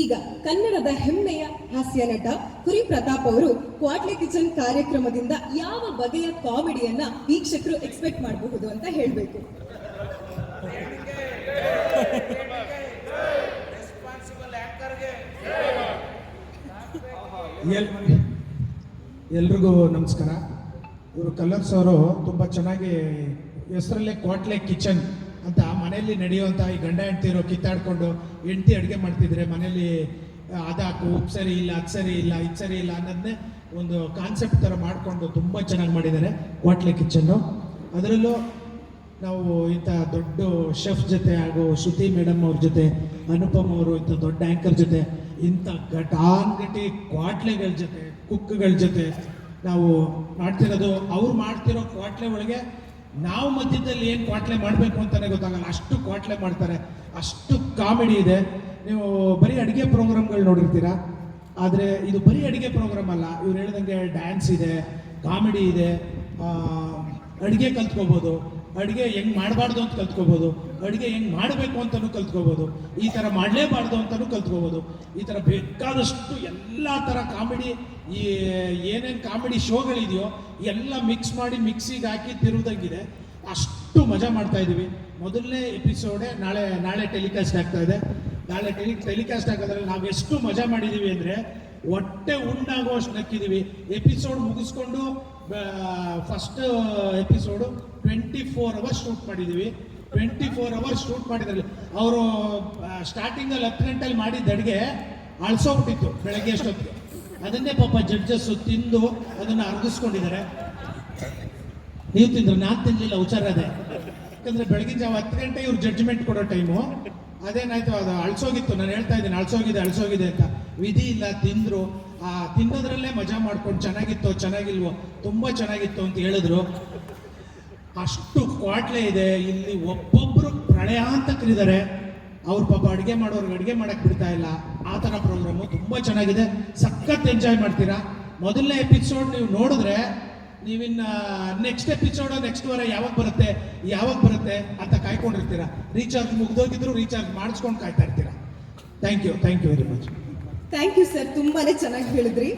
ಈಗ ಕನ್ನಡದ ಹೆಮ್ಮೆಯ ಹಾಸ್ಯ ನಟ ಕುರಿ ಪ್ರತಾಪ್ ಅವರು ಕ್ವಾಟ್ಲೆ ಕಿಚನ್ ಕಾರ್ಯಕ್ರಮದಿಂದ ಯಾವ ಬಗೆಯ ಕಾಮಿಡಿಯನ್ನ ವೀಕ್ಷಕರು ಎಕ್ಸ್ಪೆಕ್ಟ್ ಮಾಡಬಹುದು ಅಂತ ಹೇಳಬೇಕು. ಎಲ್ರಿಗೂ ನಮಸ್ಕಾರ. ಇವರು ಕಲರ್ಸ್ ಅವರು ತುಂಬ ಚೆನ್ನಾಗಿ ಹೆಸರಲ್ಲೇ ಕ್ವಾಟ್ಲೆ ಕಿಚನ್ ಅಂತ ಮನೆಯಲ್ಲಿ ನಡೆಯುವಂಥ ಈ ಗಂಡ ಹೆಂಡ್ತಿರು ಕಿತ್ತಾಡ್ಕೊಂಡು ಹೆಂಡ್ತಿ ಅಡುಗೆ ಮಾಡ್ತಿದ್ರೆ ಮನೇಲಿ ಅದಾಕು, ಉಪ್ಪು ಸರಿ ಇಲ್ಲ, ಅದು ಸರಿ ಇಲ್ಲ, ಇದು ಸರಿ ಇಲ್ಲ ಅನ್ನೋದನ್ನೇ ಒಂದು ಕಾನ್ಸೆಪ್ಟ್ ಥರ ಮಾಡಿಕೊಂಡು ತುಂಬ ಚೆನ್ನಾಗಿ ಮಾಡಿದ್ದಾರೆ ಕ್ವಾಟ್ಲೆ ಕಿಚನ್ನು ಅದರಲ್ಲೂ ನಾವು ಇಂಥ ದೊಡ್ಡ ಶೆಫ್ ಜೊತೆ ಹಾಗೂ ಶ್ರುತಿ ಮೇಡಮ್ ಅವ್ರ ಜೊತೆ, ಅನುಪಮ್ ಅವರು ಇಂಥ ದೊಡ್ಡ ಆ್ಯಂಕರ್ ಜೊತೆ, ಇಂಥ ಘಟಾನ್ಗಟಿ ಕ್ವಾಟ್ಲೆಗಳ ಜೊತೆ ಕುಕ್ಗಳ ಜೊತೆ ನಾವು ಮಾಡ್ತಿರೋದು, ಅವ್ರು ಮಾಡ್ತಿರೋ ಕ್ವಾಟ್ಲೆ ಒಳಗೆ ನಾವು ಮಧ್ಯದಲ್ಲಿ ಏನು ಕ್ವಾಟ್ಲೆ ಮಾಡಬೇಕು ಅಂತಲೇ ಗೊತ್ತಾಗಲ್ಲ. ಅಷ್ಟು ಕ್ವಾಟ್ಲೆ ಮಾಡ್ತಾರೆ. ಅಷ್ಟು ಕಾಮಿಡಿ ಇದೆ. ನೀವು ಬರೀ ಅಡುಗೆ ಪ್ರೋಗ್ರಾಮ್ಗಳು ನೋಡಿರ್ತೀರಾ? ಆದರೆ ಇದು ಬರೀ ಅಡುಗೆ ಪ್ರೋಗ್ರಾಮ್ ಅಲ್ಲ. ಇವ್ರು ಹೇಳಿದಂಗೆ ಡ್ಯಾನ್ಸ್ ಇದೆ, ಕಾಮಿಡಿ ಇದೆ ಅಡುಗೆ ಕಲ್ತ್ಕೋಬೋದು. ಅಡುಗೆ ಹೆಂಗೆ ಮಾಡಬಾರ್ದು ಅಂತ ಕಲ್ತ್ಕೋಬೋದು. ಅಡುಗೆ ಹೆಂಗೆ ಮಾಡಬೇಕು ಅಂತಲೂ ಕಲ್ತ್ಕೋಬೋದು. ಈ ಥರ ಮಾಡಲೇಬಾರ್ದು ಅಂತಲೂ ಕಲ್ತ್ಕೋಬೋದು. ಈ ಥರ ಬೇಕಾದಷ್ಟು ಎಲ್ಲ ಥರ ಕಾಮಿಡಿ, ಈ ಏನೇನು ಕಾಮಿಡಿ ಶೋಗಳಿದೆಯೋ, ಎಲ್ಲ ಮಿಕ್ಸ್ ಮಾಡಿ ಮಿಕ್ಸಿಗೆ ಹಾಕಿ ತಿರುವುದಂಗಿದೆ ಅಷ್ಟು ಮಜಾ ಮಾಡ್ತಾ ಇದ್ದೀವಿ ಮೊದಲನೇ ಎಪಿಸೋಡ್ ನಾಳೆ ನಾಳೆ ಟೆಲಿಕಾಸ್ಟ್ ಆಗ್ತಾ ಇದೆ. ನಾಳೆ ಟೆಲಿ ಟೆಲಿಕಾಸ್ಟ್ ಆಗೋದ್ರಲ್ಲಿ ನಾವು ಎಷ್ಟು ಮಜಾ ಮಾಡಿದ್ದೀವಿ ಅಂದರೆ ಹೊಟ್ಟೆ ಉಂಡಾಗುವಷ್ಟು ನಕ್ಕಿದ್ದೀವಿ ಎಪಿಸೋಡ್ ಮುಗಿಸ್ಕೊಂಡು first episode twenty four hours shoot ಮಾಡಿದ್ದೀವಿ ಟ್ವೆಂಟಿ ಫೋರ್ ಅವರ್ಸ್ ಶೂಟ್ ಮಾಡಿದ್ರಲ್ಲಿ. ಅವರು ಸ್ಟಾರ್ಟಿಂಗಲ್ಲಿ ಹತ್ತು ಗಂಟೆಲಿ ಮಾಡಿದ್ದ ಅಡುಗೆ ಅಳ್ಸೋಗ್ಬಿಟ್ಟಿತ್ತು ಬೆಳಗ್ಗೆ ಅಷ್ಟೊತ್ತಿಗೆ ಅದನ್ನೇ ಪಾಪ ಜಡ್ಜಸ್ಸು ತಿಂದು ಅದನ್ನು ಅರ್ಗಿಸ್ಕೊಂಡಿದ್ದಾರೆ. ನೀವು ತಿಂದ್ರೆ ನಾನು ತಿನ್ನಲಿಲ್ಲ ಹುಷಾರ ಅದೇ ಯಾಕಂದ್ರೆ ಬೆಳಗಿನ ಜಾವ ಹತ್ತು ಗಂಟೆ ಇವ್ರು ಜಡ್ಜ್ಮೆಂಟ್ ಕೊಡೋ ಟೈಮು ಅದೇನಾಯ್ತು? ಅದು ಅಳ್ಸೋಗಿತ್ತು. ನಾನು ಹೇಳ್ತಾ ಇದ್ದೀನಿ, ಅಳ್ಸೋಗಿದೆ ಅಳ್ಸೋಗಿದೆ ಅಂತ. ವಿಧಿ ಇಲ್ಲ, ತಿಂದ್ರು. ಆ, ತಿನ್ನೋದ್ರಲ್ಲೇ ಮಜಾ ಮಾಡ್ಕೊಂಡು ಚೆನ್ನಾಗಿತ್ತು, ಚೆನ್ನಾಗಿಲ್ವೋ, ತುಂಬಾ ಚೆನ್ನಾಗಿತ್ತು ಅಂತ ಹೇಳಿದ್ರು. ಅಷ್ಟು ಕ್ವಾಟ್ಲೆ ಇದೆ. ಇಲ್ಲಿ ಒಬ್ಬೊಬ್ರು ಪ್ರಳಯಾಂತಕರಿದ್ದಾರೆ ಅವ್ರು ಪಾಪ ಅಡುಗೆ ಮಾಡೋರ್ಗೆ ಅಡುಗೆ ಮಾಡಕ್ ಬಿಡ್ತಾ ಇಲ್ಲ. ಆ ಥರ ಪ್ರೋಗ್ರಾಮು ತುಂಬ ಚೆನ್ನಾಗಿದೆ. ಸಖತ್ ಎಂಜಾಯ್ ಮಾಡ್ತೀರಾ? ಮೊದಲನೇ ಎಪಿಸೋಡ್ ನೀವು ನೋಡಿದ್ರೆ ನೀವಿನ್ನ ನೆಕ್ಸ್ಟ್ ಎಪಿಸೋಡ್ ನೆಕ್ಸ್ಟ್ ವಾರ ಯಾವಾಗ ಬರುತ್ತೆ ಯಾವಾಗ ಬರುತ್ತೆ ಅಂತ ಕಾಯ್ಕೊಂಡಿರ್ತೀರಾ? ರೀಚಾರ್ಜ್ ಮುಗ್ದೋಗಿದ್ರು ರೀಚಾರ್ಜ್ ಮಾಡಿಸ್ಕೊಂಡು ಕಾಯ್ತಾ ಇರ್ತೀರಾ? Thank you thank you very much thank you sir ತುಂಬಾನೇ ಚೆನ್ನಾಗಿ ಹೇಳಿದ್ರಿ.